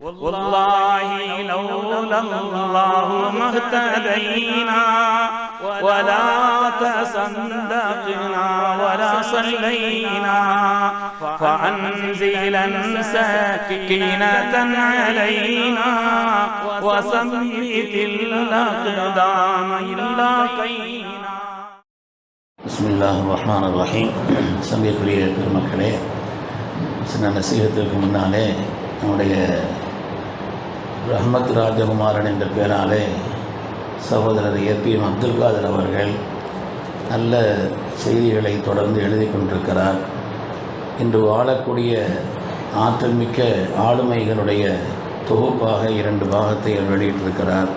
والله لولا الله ما اهتدينا ولا تصدقنا ولا صلينا فأنزلا سكينة علينا وثبت الأقدام إلا قينا பிஸ்மில்லாஹ் ரஹ்மான் ரஹீம் சங்கைக்குரிய பெருமக்களே சின்ன நசீகத்திற்கு முன்னாலே நம்முடைய ரஹமத் ராஜகுமாரன் என்ற பெயராலே சகோதரர் ஏபிஎம் அப்துல் காதர் அவர்கள் நல்ல செய்திகளை தொடர்ந்து எழுதி கொண்டிருக்கிறார். இன்று வாழக்கூடிய ஆற்றல் மிக்க ஆளுமைகளுடைய தொகுப்பாக இரண்டு பாகத்தை அவர் வெளியிட்டிருக்கிறார்.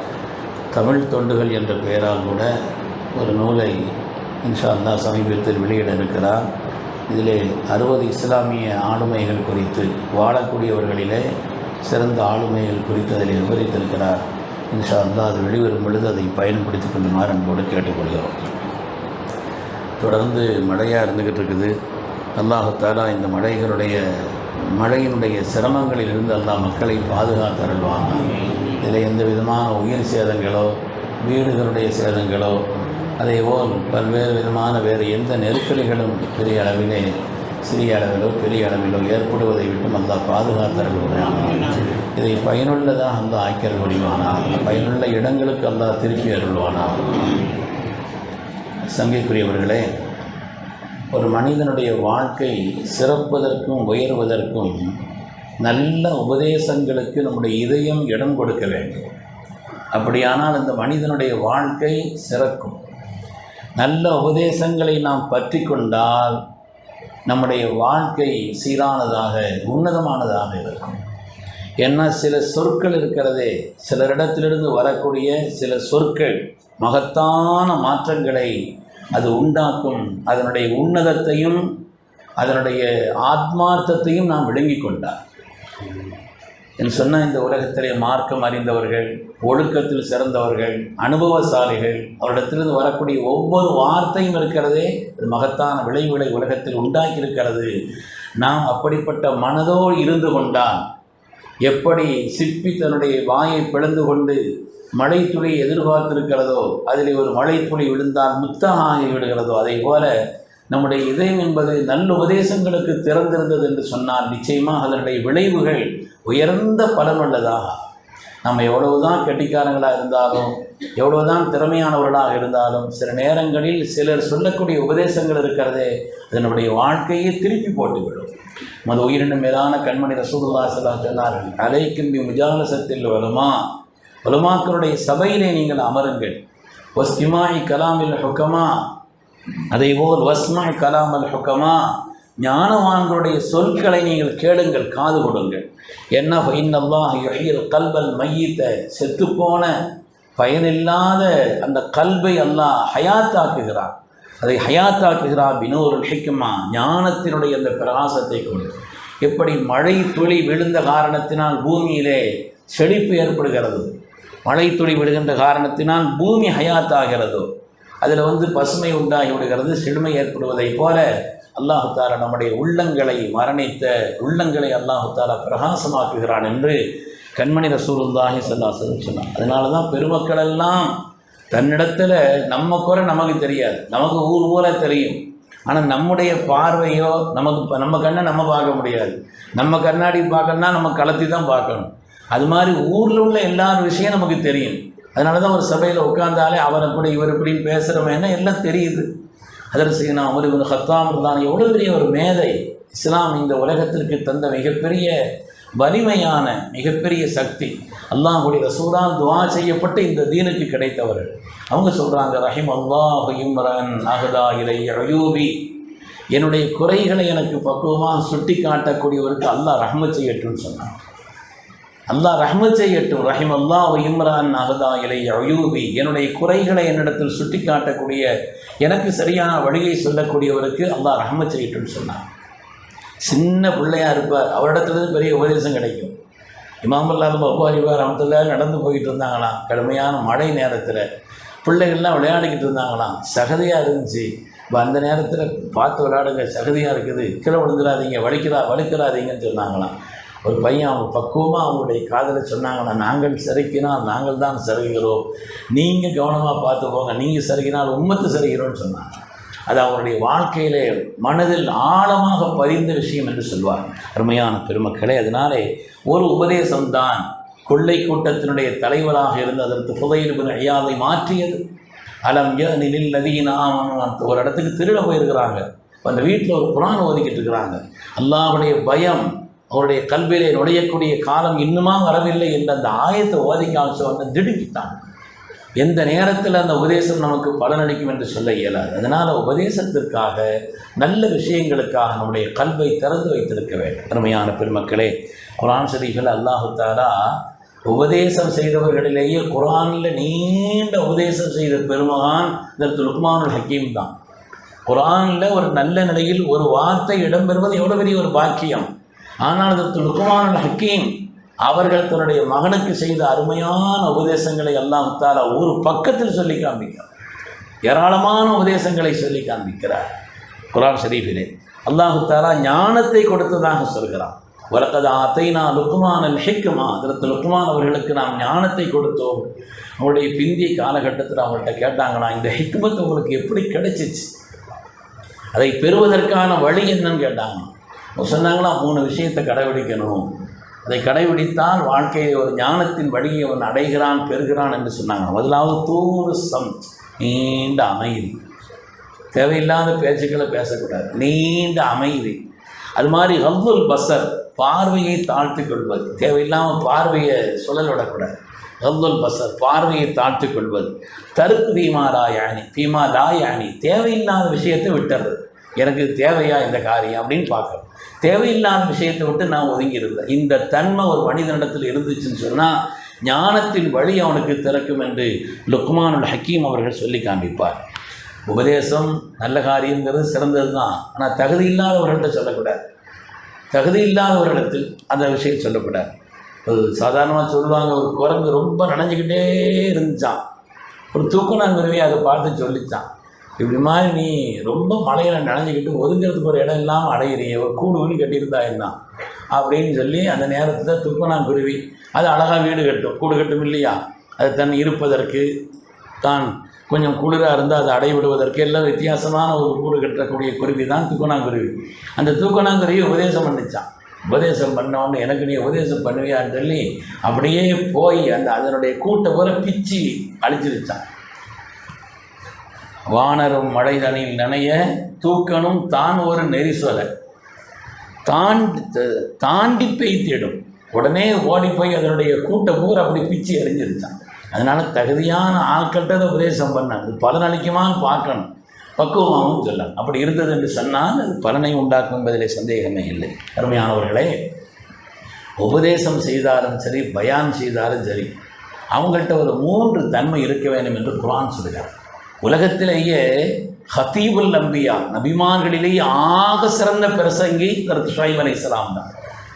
தமிழ் தொண்டுகள் என்ற பெயரால் கூட ஒரு நூலை இன்ஷா சமீபத்தில் வெளியிட இருக்கிறார். இதிலே அறுபது இஸ்லாமிய ஆளுமைகள் குறித்து வாழக்கூடியவர்களிலே சிறந்த ஆளுமைகள் குறித்து அதில் விவரித்திருக்கிறார். இன்ஷா அல்லா அது வெளிவரும் பொழுது அதை பயன்படுத்திக் கொள்ளுமாறு அன்போடு கேட்டுக்கொள்கிறோம். தொடர்ந்து மழையாக இருந்துக்கிட்டு இருக்குது. அல்லாஹத்தாலா இந்த மழைகளுடைய மழையினுடைய சிரமங்களிலிருந்து அல்லா மக்களை பாதுகாத்து அருள்வாங்க இதில் எந்த விதமான உயிர் சேதங்களோ வீடுகளுடைய சேதங்களோ அதேபோல் பல்வேறு விதமான வேறு எந்த நெருக்கடிகளும் பெரிய அளவிலே சிறிய அளவிலோ பெரிய அளவிலோ ஏற்படுவதை விட்டும் அந்த பாதுகாத்தருள்வானாக இதை பயனுள்ளதாக அந்த ஆக்கியல் முடிவானாக பயனுள்ள இடங்களுக்கு அந்த திருப்பி அருள்வானாக சங்கைக்குரியவர்களே ஒரு மனிதனுடைய வாழ்க்கை சிறப்பதற்கும் உயர்வதற்கும் நல்ல உபதேசங்களுக்கு நம்முடைய இதயம் இடம் கொடுக்க வேண்டும். அப்படியானால் அந்த மனிதனுடைய வாழ்க்கை சிறக்கும். நல்ல உபதேசங்களை நாம் பற்றி கொண்டால் நம்முடைய வாழ்க்கை சீரானதாக உன்னதமானதாக இருக்கும். ஏன்னா சில சொற்கள் இருக்கிறதே சிலரிடத்திலிருந்து வரக்கூடிய சில சொற்கள் மகத்தான மாற்றங்களை அது உண்டாக்கும். அதனுடைய உன்னதத்தையும் அதனுடைய ஆத்மார்த்தத்தையும் நாம் விளங்கிக் கொண்டார் என்று சொன்ன இந்த உலகத்திலே மார்க்கம் அறிந்தவர்கள் ஒழுக்கத்தில் சிறந்தவர்கள் அனுபவசாலிகள் அவரிடத்திலிருந்து வரக்கூடிய ஒவ்வொரு வார்த்தையும் இருக்கிறதே அது மகத்தான விளைவுகளை உலகத்தில் உண்டாக்கி இருக்கிறது நாம் அப்படிப்பட்ட மனதோடு இருந்து கொண்டால் எப்படி சிற்பி தன்னுடைய வாயை பிளந்து கொண்டு மழைத்துளி எதிர்பார்த்திருக்கிறதோ அதில் ஒரு மழைத்துளி விழுந்தால் முத்தமாகி விடுகிறதோ அதை போல நம்முடைய இதயம் என்பது நல்ல உபதேசங்களுக்கு திறந்திருந்தது என்று சொன்னால் நிச்சயமாக அதனுடைய விளைவுகள் உயர்ந்த பலனுள்ளதாக நம்ம எவ்வளவுதான் கெட்டிக்காரங்களாக இருந்தாலும் எவ்வளவுதான் திறமையானவர்களாக இருந்தாலும் சில நேரங்களில் சிலர் சொல்லக்கூடிய உபதேசங்கள் இருக்கிறதே அதனுடைய வாழ்க்கையை திருப்பி போட்டுவிடும். நமது உயிரினும் மேலான கண்மணி ரசூல்லா சல்லா சொன்னார்கள் அலைக்கும் முஜாலசத்தில் வருமா வலுமாக்களுடைய சபையிலே நீங்கள் அமருங்கள். ஒஸ்திமாய் கலாமில் ஹுக்கமா அதேபோல் வஸ்மாய் கலாமல் ஹுக்கமா ஞானவான்களுடைய சொற்களை நீங்கள் கேளுங்கள் காது கொடுங்கள். என்ன இன்னல்லாஹ் யுஹியல் கல்பல் மையத்தை செத்துப்போன பயனில்லாத அந்த கல்வை அல்லாஹ் ஹயாத்தாக்குகிறான். அதை ஹயாத்தாக்குகிறான் பினோருல் ஹிக்குமா ஞானத்தினுடைய அந்த பிரகாசத்தை கொண்டு. எப்படி மழை துளி விழுந்த காரணத்தினால் பூமியிலே செழிப்பு ஏற்படுகிறது மழை துளி விழுகின்ற காரணத்தினால் பூமி ஹயாத்தாகிறதோ அதில் வந்து பசுமை உண்டாகி விடுகிறது செழுமை ஏற்படுவதைப் போல அல்லாஹு நம்முடைய உள்ளங்களை மரணித்த உள்ளங்களை அல்லாஹு பிரகாசமாக்குகிறான் என்று கண்மணி ரசூலுல்லாஹி சல்லாசன் சொன்னான் அதனால தான் பெருமக்கள் எல்லாம் தன்னிடத்தில் நம்ம குறை நமக்கு தெரியாது. நமக்கு ஊர் ஊரா தெரியும். ஆனால் நம்முடைய பார்வையோ நமக்கு நம்ம கண்ணை நம்ம பார்க்க முடியாது. நம்ம கண்ணாடி பார்க்கணும்னா நம்ம கலத்தி தான் பார்க்கணும். அது மாதிரி ஊரில் உள்ள எல்லா விஷயம் நமக்கு தெரியும். அதனால தான் ஒரு சபையில் உட்காந்தாலே அவர் கூட இவர் இப்படின்னு பேசுகிறவன் எல்லாம் தெரியுது. அதற்கு செய்யணும் அவர் இவர் ஹத்தாம் இருந்தான். எவ்வளோ பெரிய ஒரு மேதை. இஸ்லாம் இந்த உலகத்திற்கு தந்த மிகப்பெரிய வலிமையான மிகப்பெரிய சக்தி. அல்லாஹுடைய ரசூலால் துவா செய்யப்பட்டு இந்த தீனுக்கு கிடைத்தவர்கள். அவங்க சொல்கிறாங்க ரஹிம் அல்லாஹ் அகதா இலை அயூபி என்னுடைய குறைகளை எனக்கு பக்குவமாக சுட்டி காட்டக்கூடியவருக்கு அல்லாஹ் ரஹம செய்யட்டும்னு சொன்னாங்க அல்லாஹ் ரஹ்மத் செய்யட்டும் ரஹிம் அல்லா இம்ரான் அகதா இலை அயூபி என்னுடைய குறைகளை என்னிடத்தில் சுட்டி காட்டக்கூடிய எனக்கு சரியான வழியை சொல்லக்கூடியவருக்கு அல்லாஹ் ரஹ்மத் செய்யட்டும்னு சொன்னார் சின்ன பிள்ளையாக இருப்பார். அவரிடத்துலேருந்து பெரிய உபதேசம் கிடைக்கும். இமாமுல்லாலும் பகுவாரிவார் அமத்துல நடந்து போயிட்டு இருந்தாங்களாம். கடுமையான மழை நேரத்தில். பிள்ளைகள்லாம் விளையாடிக்கிட்டு இருந்தாங்களாம். சகதியாக இருந்துச்சு. இப்போ அந்த நேரத்தில் பார்த்து விளையாடுங்க சகதியாக இருக்குது. கீழே விழுந்துடாதீங்க வலிக்கிறா வலிக்கிறாதீங்கன்னு சொன்னாங்களாம். ஒரு பையன் அவங்க பக்குவமாக அவங்களுடைய காதலை சொன்னாங்கன்னா நாங்கள் சிறைக்கினால் நாங்கள் தான் சிறகுகிறோம் நீங்கள் கவனமாக பார்த்துக்கோங்க. நீங்கள் சிறகினால் உம்மத்து சிறைகிறோம்னு சொன்னாங்க. அது அவருடைய வாழ்க்கையிலே மனதில் ஆழமாக பதிந்த விஷயம் என்று சொல்வார். அருமையான பெருமக்களே அதனாலே ஒரு உபதேசம்தான் கொள்ளை கூட்டத்தினுடைய தலைவராக இருந்து அதற்கு புதையில் ஐயாவை மாற்றியது. அலம் நில் நதியின் ஆமனும் ஒரு இடத்துக்கு திருட போயிருக்கிறாங்க. அந்த வீட்டில் ஒரு குரான் ஒதுக்கிட்டு இருக்கிறாங்க. அல்லாவுடைய பயம் அவருடைய கல்வியிலே நுழையக்கூடிய காலம் இன்னுமா வரவில்லை என்ற அந்த ஆயத்தை ஓதி வந்து திடுக்கிட்டான். எந்த நேரத்தில் அந்த உபதேசம் நமக்கு பலனளிக்கும் என்று சொல்ல இயலாது. அதனால் உபதேசத்திற்காக நல்ல விஷயங்களுக்காக நம்முடைய கல்வை திறந்து வைத்திருக்க வேண்டும். அருமையான பெருமக்களே குரான் ஷரீஃபில் அல்லாஹுத்தாரா உபதேசம் செய்தவர்களிலேயே குரானில் நீண்ட உபதேசம் செய்த பெருமகான் இதற்கு லுக்மானுல் ஹக்கீம் தான். குரானில் ஒரு நல்ல நிலையில் ஒரு வார்த்தை இடம்பெறுவது எவ்வளோ பெரிய ஒரு பாக்கியம். ஆனால் அதற்கு லுக்மானுல் ஹக்கீம் அவர்கள் தன்னுடைய மகனுக்கு செய்த அருமையான உபதேசங்களை எல்லாம் தால ஒரு பக்கத்தில் சொல்லி காண்பிக்கிறார் ஏராளமான உபதேசங்களை சொல்லி காண்பிக்கிறார். குரான் ஷரீஃபிலே அல்லாஹு தாலா ஞானத்தை கொடுத்ததாக சொல்கிறான். வழக்கது அத்தைனா லுக்குமான் அல் ஹிக்குமா அதற்கு லுக்குமான் அவர்களுக்கு நாம் ஞானத்தை கொடுத்தோம். அவருடைய பிந்திய காலகட்டத்தில் அவங்கள்ட்ட கேட்டாங்கன்னா இந்த ஹிக்மத் உங்களுக்கு எப்படி கிடைச்சிச்சு? அதை பெறுவதற்கான வழி என்னன்னு கேட்டாங்க. சொன்னாங்களா மூணு விஷயத்தை கடைபிடிக்கணும். அதை கடைபிடித்தால் வாழ்க்கையை ஒரு ஞானத்தின் வழியை அவன் அடைகிறான் பெறுகிறான் என்று சொன்னாங்க முதலாவது தூரு சம் நீண்ட அமைதி. தேவையில்லாத பேச்சுக்களை பேசக்கூடாது. நீண்ட அமைதி. அது மாதிரி ஹவ்வுல் பசர் பார்வையை தாழ்த்தி கொள்வது. தேவையில்லாமல் பார்வையை சுழல் விடக்கூடாது ஹவ்வுல் பசர் பார்வையை தாழ்த்து கொள்வது. தருக்கு தீமா ராயானி தீமா லாயானி. தேவையில்லாத விஷயத்தை விட்டுறது. எனக்கு தேவையா இந்த காரியம் அப்படின்னு பார்க்கணும் தேவையில்லாத விஷயத்தை விட்டு நான் ஒதுங்கி இருந்தேன் இந்த தன்மை ஒரு மனிதனிடத்தில் இருந்துச்சுன்னு சொன்னால் ஞானத்தின் வழி அவனுக்கு திறக்கும் என்று லுக்மானுல் ஹக்கீம் அவர்கள் சொல்லி காண்பிப்பார். உபதேசம் நல்ல காரியங்கிறது சிறந்தது தான். ஆனால் தகுதி இல்லாதவர்கள்ட்ட சொல்லக்கூடாது. தகுதி இல்லாதவர்களிடத்தில் அந்த விஷயம் சொல்லக்கூடாது. சாதாரணமாக சொல்லுவாங்க ஒரு குரங்கு ரொம்ப நனைஞ்சிக்கிட்டே இருந்துச்சான் ஒரு தூக்குனாங்குருவி அதை பார்த்து சொல்லித்தான் இப்படி மாதிரி நீ ரொம்ப மலையில் நனைஞ்சிக்கிட்டு ஒதுங்கிறதுக்கு ஒரு இடம் இல்லாமல் அடையிறிய ஒரு கூடு கட்டியிருந்தா என்ன? அப்படின்னு சொல்லி அந்த நேரத்தில் துப்பனாங்குருவி அது அழகாக வீடு கட்டும். கூடு கட்டும் இல்லையா? அது தன் இருப்பதற்கு தான் கொஞ்சம் குளிராக இருந்தால் அதை அடைவிடுவதற்கு எல்லாம் வித்தியாசமான ஒரு கூடு கட்டக்கூடிய குருவி தான் தூக்கணாங்குருவி அந்த தூக்கணாங்குருவி உபதேசம் பண்ணிச்சான். உபதேசம் பண்ணவொன்னு எனக்கு நீ உபதேசம் பண்ணுவியான்னு சொல்லி அப்படியே போய் அந்த அதனுடைய கூட்டை பூரா பிச்சு அழிச்சிருச்சான். வானரும் மழைதனில் நனைய தூக்கணும் தான் ஒரு நெரிசலை. தாண்டி தாண்டி பெய்த்திடும் உடனே ஓடி போய் அதனுடைய கூட்ட பூரா அப்படி பிச்சு எறிஞ்சிருச்சான் அதனால் தகுதியான ஆட்கள்கிட்ட உபதேசம் பண்ணாங்க. பலனளிக்குமான்னு பார்க்கணும். பக்குவமாகவும் சொல்லலாம். அப்படி இருந்தது என்று சொன்னால் அது பலனை உண்டாக்கும் என்பதில் சந்தேகமே இல்லை. அருமையானவர்களே உபதேசம் செய்தாலும் சரி பயான் செய்தாலும் சரி அவங்கள்ட்ட ஒரு மூன்று தன்மை இருக்க வேண்டும் என்று குரான் சொல்கிறார். உலகத்திலேயே ஹத்தீபுல் நம்பியா நபிமான்களிலேயே ஆக சிறந்த பிரசங்கி தரத்து ஷுவைப் அலை இஸ்லாம் தான்.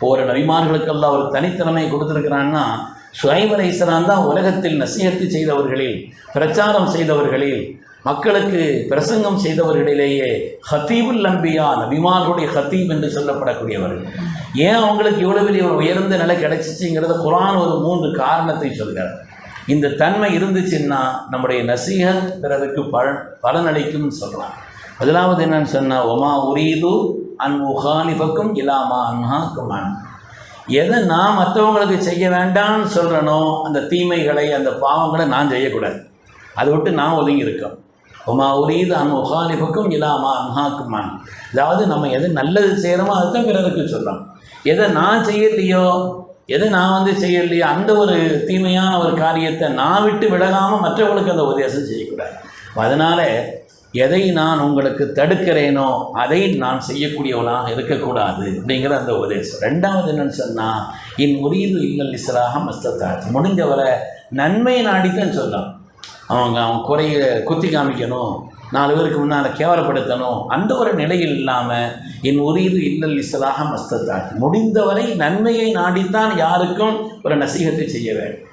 ஒரு நபிமான்களுக்கெல்லாம் ஒரு தனித்தன்மை கொடுத்துருக்கிறான்னா ஷுவைப் அலை இஸ்லாம் தான் உலகத்தில் நசியத்து செய்தவர்களில் பிரச்சாரம் செய்தவர்களில் மக்களுக்கு பிரசங்கம் செய்தவர்களிலேயே ஹத்தீபுல் நம்பியா நபிமார்களுடைய ஹத்தீப் என்று சொல்லப்படக்கூடியவர்கள் ஏன் அவங்களுக்கு இவ்வளோ பெரிய ஒரு உயர்ந்த நிலை கிடைச்சிச்சுங்கிறத குரான் ஒரு மூன்று காரணத்தை சொல்கிறார். இந்த தன்மை இருந்துச்சுன்னா நம்முடைய நசீகத் பிறருக்கு பலன் பலனளிக்கும்னு சொல்கிறான் முதலாவது என்னன்னு சொன்னால் ஒமா உரீது அன் உஹானிபக்கும் இலாமா அன்ஹாக்குமான் எதை நான் மற்றவங்களுக்கு செய்ய வேண்டாம்னு சொல்கிறனோ அந்த தீமைகளை அந்த பாவங்களை நான் செய்யக்கூடாது. அதை விட்டு நான் ஒதுங்கி இருக்கோம். ஒமா உரீது அன் உஹானிபக்கும் இலாமா அன்ஹாக்குமான் அதாவது நம்ம எது நல்லது செய்கிறோமோ அதுதான் பிறருக்கு சொல்கிறோம் எதை நான் செய்யலையோ எதை நான் வந்து செய்யலையோ? அந்த ஒரு தீமையான ஒரு காரியத்தை நான் விட்டு விலகாமல் மற்றவங்களுக்கு அந்த உபதேசம் செய்யக்கூடாது. அதனால் எதை நான் உங்களுக்கு தடுக்கிறேனோ அதை நான் செய்யக்கூடியவனாக இருக்கக்கூடாது அப்படிங்கிற அந்த உபதேசம். ரெண்டாவது என்னன்னு சொன்னால் என் முறியது இல்லல் இஸ்லாக மஸ்தத்தாச்சு முடிஞ்சவரை நன்மை நாடித்தான் சொல்லலாம். அவங்க அவன் குறைய குத்தி காமிக்கணும். நாலு பேருக்கு முன்னால் கேவலப்படுத்தணும். அந்த ஒரு நிலையில் இல்லாமல் என் உரியது இல்லல் இசலாக மஸ்தத்தாட் முடிந்தவரை நன்மையை நாடித்தான் யாருக்கும் ஒரு நசீகத்தை செய்ய வேண்டும்.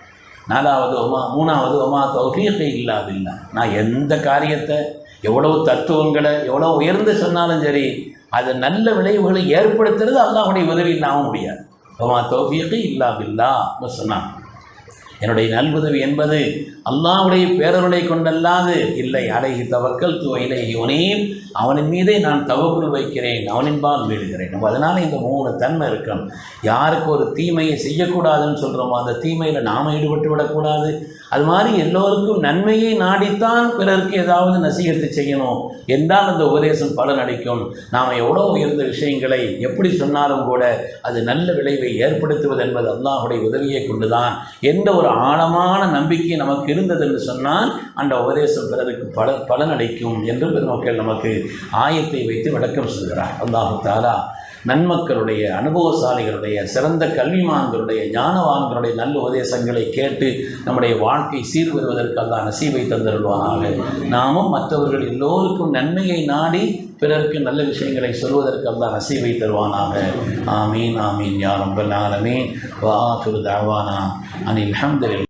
நாலாவது ஒமா மூணாவது ஒமா தௌஃபீகை இல்லாதில்லை. நான் எந்த காரியத்தை எவ்வளவு தத்துவங்களை எவ்வளோ உயர்ந்து சொன்னாலும் சரி அது நல்ல விளைவுகளை ஏற்படுத்துறது அல்லாஹுடைய உதவி இல்லாமல் முடியாது. ஒமா தௌஃபீக்கு இல்லாதில்லா. சொன்னான் என்னுடைய நல்வுதவி என்பது அல்லாவுடைய பேரருளை கொண்டல்லாது இல்லை. அழகி தவக்கல் துவைலை யுனீப் அவனின் மீதே நான் தவக்குள் வைக்கிறேன். அவனின்பால் வீடுகிறேன் நம்ம அதனால் இந்த மூணு தன்மை இருக்கணும் யாருக்கு ஒரு தீமையை செய்யக்கூடாதுன்னு சொல்கிறோமோ அந்த தீமையில் நாம் ஈடுபட்டு விடக்கூடாது. அது மாதிரி எல்லோருக்கும் நன்மையை நாடித்தான் பிறருக்கு ஏதாவது நசீகத்து செய்யணும் என்றால் அந்த உபதேசம் பலனளிக்கும். நாம் எவ்வளோ உயர்ந்த விஷயங்களை எப்படி சொன்னாலும் கூட அது நல்ல விளைவை ஏற்படுத்துவது என்பது அல்லாஹுடைய உதவியை கொண்டுதான். எந்த ஒரு ஆழமான நம்பிக்கை நமக்கு இருந்தது என்று சொன்னால் அந்த உபதேசம் பிறருக்கு பல பலனளிக்கும் என்று பெருமக்கள் நமக்கு ஆயத்தை வைத்து விளக்கம் சொல்கிறார். அல்லாஹு தாலா நன்மக்களுடைய அனுபவசாலிகளுடைய சிறந்த கல்விமான்களுடைய ஞானவான்களுடைய நல்ல உபதேசங்களை கேட்டு நம்முடைய வாழ்க்கை சீர்வருவதற்கு அல்லாஹ் நசீவை தந்தருள்வானாக. நாமும் மற்றவர்கள் எல்லோருக்கும் நன்மையை நாடி பிறருக்கு நல்ல விஷயங்களை சொல்வதற்கு அல்லாஹ் நசீவை தருவானாக. ஆமீன் ஆமீன் யா ரொம்ப நாளமே வா ஆஃபிரு அனில் ஹம்துலில்லாஹ்.